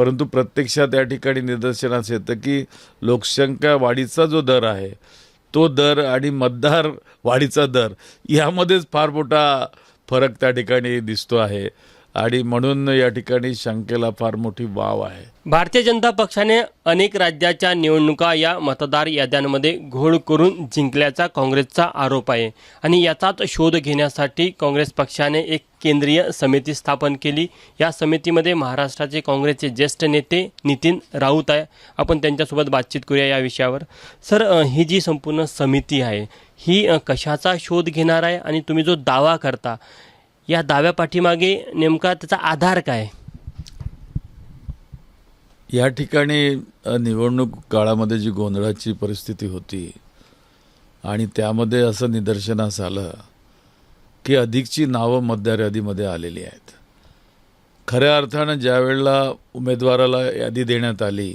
परंतु प्रत्यक्षात या ठिकाणी निदर्शनास येतं की लोकसंख्या वाढीचा जो दर आहे तो दर आणि मतदार वाढीचा दर यामध्येच फार मोठा फरक त्या ठिकाणी दिसतो आहे. आणि म्हणून या ठिकाणी शंकेला फार मोठी वाव आहे. भारतीय जनता पक्षाने अनेक राज्याच्या निवडणुका या मतदार याद्यांमध्ये घोळ करून जिंकल्याचा काँग्रेसचा आरोप आहे. आणि याचाच शोध घेण्यासाठी काँग्रेस पक्षाने एक केंद्रीय समिती स्थापन केली. या समितीमध्ये महाराष्ट्राचे काँग्रेसचे ज्येष्ठ नेते नितीन राऊत आहे. आपण त्यांच्यासोबत बातचीत करूया या विषयावर. सर ही जी संपूर्ण समिती आहे ही कशाचा शोध घेणार आहे आणि तुम्ही जो दावा करता या दाव्या पाठीमागे नेमका त्याचा आधार काय? या ठिकाणी निवडणूक काळामध्ये जी गोंधळाची परिस्थिती होती आणि त्यामध्ये असं निदर्शनास आलं की अधिकची नावं मतदार यादीमध्ये आलेली आहेत. खऱ्या अर्थानं ज्या वेळेला उमेदवाराला यादी देण्यात आली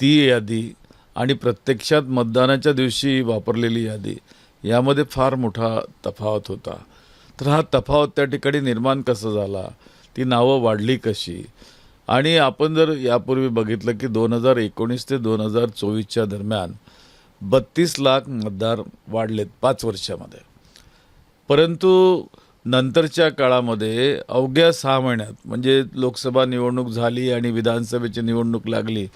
ती यादी आणि प्रत्यक्षात मतदानाच्या दिवशी वापरलेली यादी यामध्ये फार मोठा तफावत होता. तर हा तफावत त्या ठिकाणी निर्माण कसा झाला? ती नावं वाढली कशी? आणि आपण जर यापूर्वी बघितलं की दोन हजार एकोणीस ते दोन हजार चोवीसच्या दरम्यान बत्तीस लाख मतदार वाढलेत पाच वर्षामध्ये. परंतु नंतरच्या काळामध्ये अवघ्या सहा महिन्यात म्हणजे लोकसभा निवडणूक झाली आणि विधानसभेची निवडणूक लागली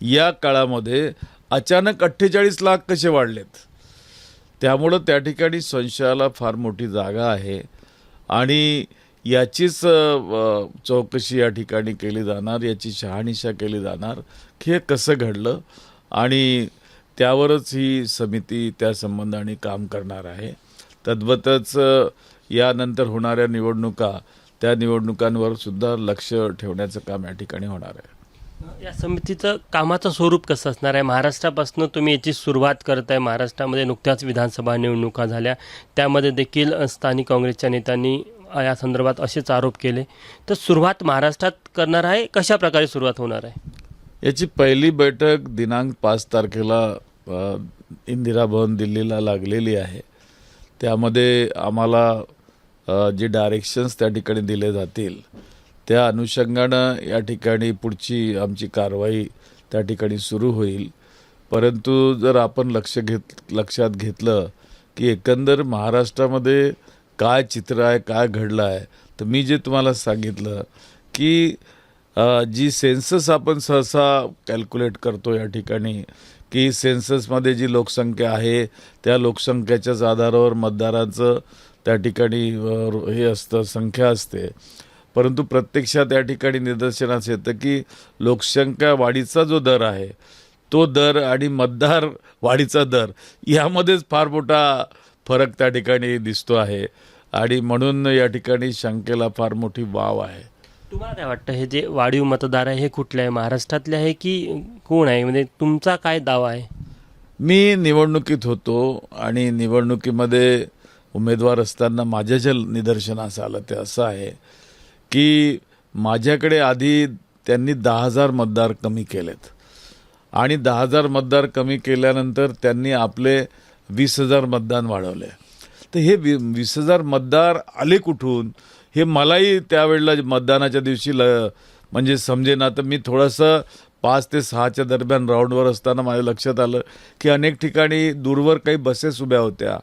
या काळामध्ये अचानक अठ्ठेचाळीस लाख कसे वाढलेत? त्यामुळं त्या ठिकाणी संशयाला फार मोठी जागा आहे. आणि याचीच चौकशी या ठिकाणी केली जाणार याची शहानिशा केली जाणार. की हे कसं घडलं? आणि त्यावरच ही समिती त्या संबंधाने काम करणार आहे. तद्वतच यानंतर होणाऱ्या निवडणुका त्या निवडणुकांवर सुद्धा लक्ष ठेवण्याचं काम या ठिकाणी होणार आहे. या समितीचं कामाचं स्वरूप कसं असणार आहे? महाराष्ट्रापासून तुम्ही याची सुरुवात करताय. महाराष्ट्रामध्ये नुकत्याच विधानसभा निवडणुका झाल्या. त्यामध्ये देखील स्थानिक काँग्रेसच्या नेत्यांनी या संदर्भात असेच आरोप केले. तर सुरुवात महाराष्ट्रात करणार आहे कशा प्रकारे सुरुवात होणार आहे? याची पहिली बैठक दिनांक पाच तारखेला इंदिरा भवन दिल्लीला लागलेली आहे. त्यामध्ये आम्हाला जे डायरेक्शन्स त्या ठिकाणी दिले जातील त्या अनुषंगानं या ठिकाणी पुढची आमची कारवाई त्या ठिकाणी सुरू होईल. परंतु जर आपण लक्ष घेत लक्षात घेतलं की एकंदर महाराष्ट्रामध्ये काय चित्र आहे काय घडलं आहे तर मी जे तुम्हाला सांगितलं की जी सेन्सस आपण सहसा कॅल्क्युलेट करतो या ठिकाणी की सेन्ससमध्ये जी लोकसंख्या आहे त्या लोकसंख्येच्याच आधारावर मतदारांचं त्या ठिकाणी हे असतं संख्या असते. परंतु प्रत्यक्षात या ठिकाणी निदर्शनास येतं की लोकसंख्या वाढीचा जो दर आहे तो दर आणि मतदार वाढीचा दर यामध्येच फार मोठा फरक त्या ठिकाणी दिसतो आहे. आणि म्हणून या ठिकाणी शंकेला फार मोठी वाव आहे. तुम्हाला काय वाटतं हे जे वाढीव मतदार आहे हे कुठले आहे? महाराष्ट्रातले आहे की कोण आहे? म्हणजे तुमचा काय दावा आहे? मी निवडणुकीत होतो आणि निवडणुकीमध्ये उमेदवार असताना माझ्या जे निदर्शनास आलं ते असं आहे की माझ्याकडे आधी त्यांनी दहा हजार मतदार कमी केलेत. आणि दहा हजार मतदार कमी केल्यानंतर त्यांनी आपले वीस हजार मतदान वाढवले. तर हे वी वीस हजार मतदार आले कुठून? हे मलाही त्यावेळेला मतदानाच्या दिवशी ल म्हणजे समजेना. तर मी थोडंसं पाच ते सहाच्या दरम्यान राऊंडवर असताना माझ्या लक्षात आलं की अनेक ठिकाणी दूरवर काही बसेस उभ्या होत्या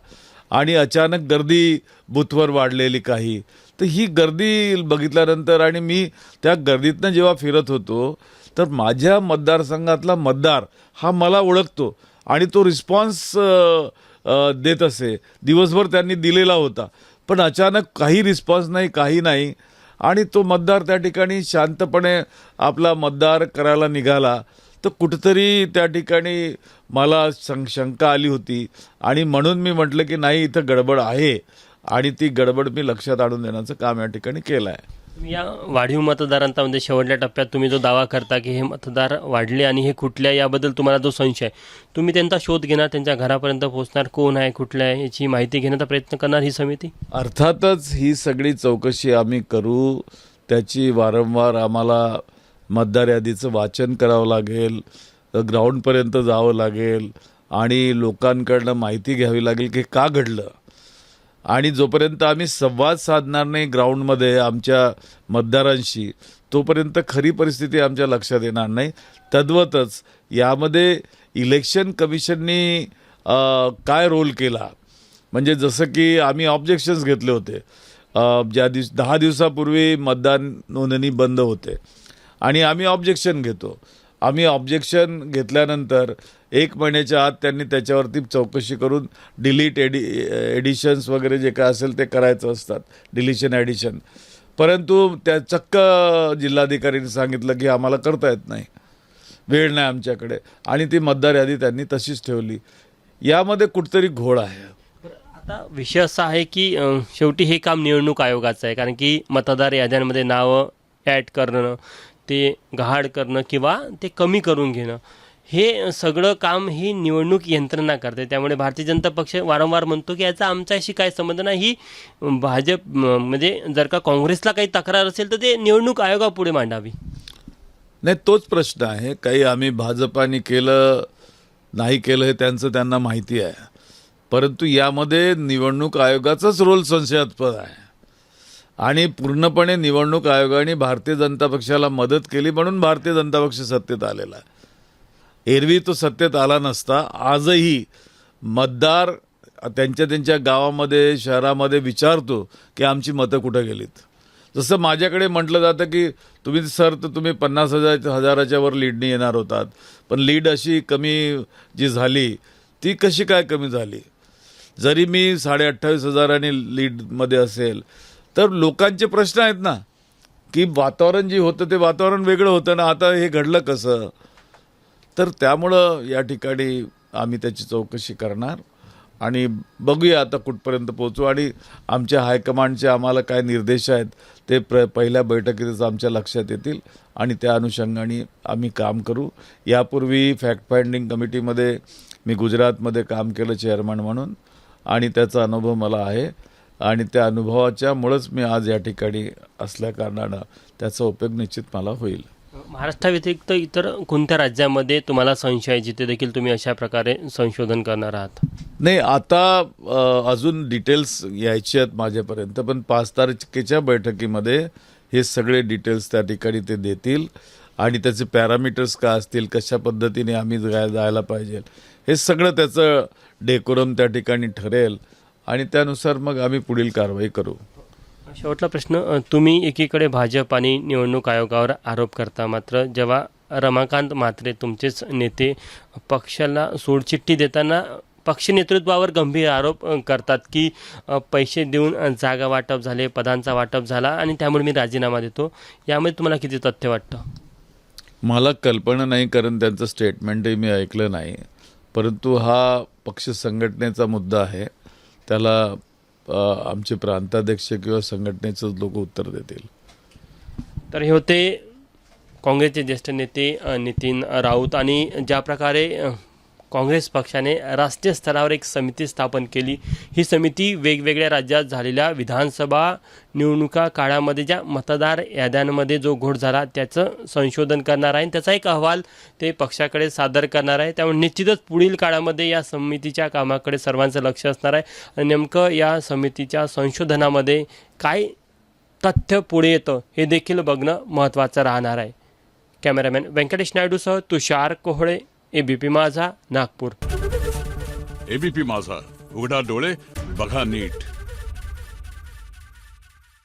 आणि अचानक गर्दी बुथवर वाढलेली काही. तर ही गर्दी बघितल्यानंतर आणि मी त्या गर्दीतनं जेव्हा फिरत होतो तर माझ्या मतदारसंघातला मतदार हा मला ओळखतो आणि तो रिस्पॉन्स देत असे. दिवसभर त्यांनी दिलेला होता. पण अचानक काही रिस्पॉन्स नाही काही नाही. आणि तो मतदार त्या ठिकाणी शांतपणे आपला मतदार करायला निघाला. तर कुठंतरी त्या ठिकाणी मला शं शंका आली होती. आणि म्हणून मी म्हटलं की नाही इथं गडबड आहे. आणि ती गडबड मी लक्षात आणून देण्याचं काम या ठिकाणी केलं आहे या वाढीव मतदारांचा म्हणजे शेवटल्या टप्प्यात तुम्ही जो दावा करता की हे मतदार वाढले आणि हे कुठल्या याबद्दल तुम्हाला जो संशय आहे तुम्ही त्यांचा शोध घेणार त्यांच्या घरापर्यंत पोहोचणार कोण आहे कुठल्या आहे याची माहिती घेण्याचा प्रयत्न करणार ही समिती? अर्थातच ही सगळी चौकशी आम्ही करू. त्याची वारंवार आम्हाला मतदार यादीचं वाचन करावं लागेल ग्राउंडपर्यंत जावं लागेल आणि लोकांकडनं माहिती घ्यावी लागेल की का घडलं. आणि जोपर्यंत आम्ही संवाद साधणार नाही ग्राउंडमध्ये आमच्या मतदारांशी तोपर्यंत खरी परिस्थिती आमच्या लक्षात येणार नाही. तद्वतच यामध्ये इलेक्शन कमिशननी काय रोल केला? म्हणजे जसं की आम्ही ऑब्जेक्शन्स घेतले होते. ज्या दिवस दहा दिवसापूर्वी मतदान नोंदणी बंद होते. आणि आम्ही ऑब्जेक्शन घेतो. आम्ही ऑब्जेक्शन घेतल्यानंतर एक महिन्याच्या आत त्यांनी त्याच्यावरती चौकशी करून डिलीट एडि एडिशन्स वगैरे जे काय असेल ते करायचं असतात. डिलिशन ॲडिशन परंतु त्या चक्क जिल्हाधिकाऱ्यांनी सांगितलं की आम्हाला करता येत नाही. वेळ नाही आमच्याकडे. आणि ती मतदार यादी त्यांनी तशीच ठेवली. यामध्ये कुठतरी घोळ आहे. आता विषय असा आहे की शेवटी हे काम निवडणूक आयोगाचं आहे. कारण की मतदार याद्यांमध्ये नावं ॲड करणं ते गहाड करणं किंवा ते कमी करून घेणं हे सगळं काम ही निवडणूक यंत्रणा करते. त्यामुळे भारतीय जनता पक्ष वारंवार म्हणतो की याचा आमच्याशी काय संबंध नाही. ही भाजप म्हणजे जर का काँग्रेसला काही तक्रार असेल तर ते निवडणूक आयोगापुढे मांडावी. नाही तोच प्रश्न आहे. काही आम्ही भाजपाने केलं नाही केलं हे त्यांचं त्यांना माहिती आहे. परंतु यामध्ये निवडणूक आयोगाचाच रोल संशयास्पद आहे. आणि पूर्णपणे निवडणूक आयोगाने भारतीय जनता पक्षाला मदत केली म्हणून भारतीय जनता पक्ष सत्तेत आलेला आहे. एरवी तो सत्तेत आला नसता आजही मतदार त्यांच्या त्यांच्या गावामध्ये शहरामध्ये विचारतो की आमची मतं कुठं गेलीत? जसं माझ्याकडे म्हटलं जातं की तुम्ही सर तर तुम्ही पन्नास हजार हजाराच्या वर लीडनी येणार होतात. पण लीड अशी कमी जी झाली ती कशी काय कमी झाली? जरी मी साडे अठ्ठावीस हजारांनी लीडमध्ये असेल तर लोकांचे प्रश्न आहेत ना की वातावरण जे होतं ते वातावरण वेगळं होतं ना आता हे घडलं कसं? तर त्यामुळं या ठिकाणी आम्ही त्याची चौकशी करणार आणि बघूया आता कुठपर्यंत पोहोचू. आणि आमच्या हायकमांडचे आम्हाला काय निर्देश आहेत ते प्र पहिल्या बैठकीतच आमच्या लक्षात येतील आणि त्या अनुषंगाने आम्ही काम करू. यापूर्वी फॅक्ट फाइंडिंग कमिटीमध्ये मी गुजरातमध्ये काम केलं चेअरमन म्हणून आणि त्याचा अनुभव मला आहे. आणि त्या अनुभवाच्यामुळंच मी आज या ठिकाणी असल्या कारणानं त्याचा उपयोग निश्चित मला होईल. महाराष्ट्राव्यतिरिक्त इतर कोणत्या राज्यामध्ये तुम्हाला संशय आहे जिथे देखील तुम्ही अशा प्रकारे संशोधन करणार आहात? नाही आता अजून डिटेल्स यायचे आहेत माझ्यापर्यंत पण पाच तारखेच्या बैठकीमध्ये हे सगळे डिटेल्स त्या ठिकाणी ते देतील. आणि त्याचे पॅरामीटर्स काय असतील कशा पद्धतीने आम्ही जाय जायला पाहिजे हे सगळं त्याचं डेकोरम त्या ठिकाणी ठरेल. आणि त्यानुसार मग आम्ही पुढील कारवाई करू. शेवटला प्रश्न तुम्ही एकीकडे भाजप आणि निवडणूक आयोगावर आरोप करता मात्र जेव्हा रमाकांत म्हात्रे तुमचेच नेते पक्षाला सोडचिठ्ठी देताना पक्ष नेतृत्वावर गंभीर आरोप करतात की पैसे देऊन जागा वाटप झाले पदांचा वाटप झाला आणि त्यामुळे मी राजीनामा देतो. यामध्ये तुम्हाला किती तथ्य वाटतं? मला कल्पना नाही कारण त्यांचं स्टेटमेंटही मी ऐकलं नाही. परंतु हा पक्ष संघटनेचा मुद्दा आहे. त्याला आमचे प्रांताध्यक्ष किंवा संघटनेचंच लोक उत्तर देतील. तर हे होते काँग्रेसचे ज्येष्ठ नेते नितीन राऊत. आणि ज्या प्रकारे काँग्रेस पक्षाने राष्ट्रीय स्तरावर एक समिती स्थापन केली. ही समिती वेगवेगळ्या राज्यात झालेल्या विधानसभा निवडणुका काळामध्ये ज्या मतदार याद्यांमध्ये जो घोट झाला त्याचं संशोधन करणार आहे. आणि त्याचा एक अहवाल ते पक्षाकडे सादर करणार आहे. त्यामुळे निश्चितच पुढील काळामध्ये या समितीच्या कामाकडे सर्वांचं लक्ष असणार आहे. आणि नेमकं या समितीच्या संशोधनामध्ये काय तथ्य पुढे येतं हे देखील बघणं महत्त्वाचं राहणार आहे. कॅमेरामॅन व्यंकटेश नायडूसह तुषार कोहळे. एबीपी माझा नागपूर. एबीपी माझा. उघडा डोळे बघा नीट.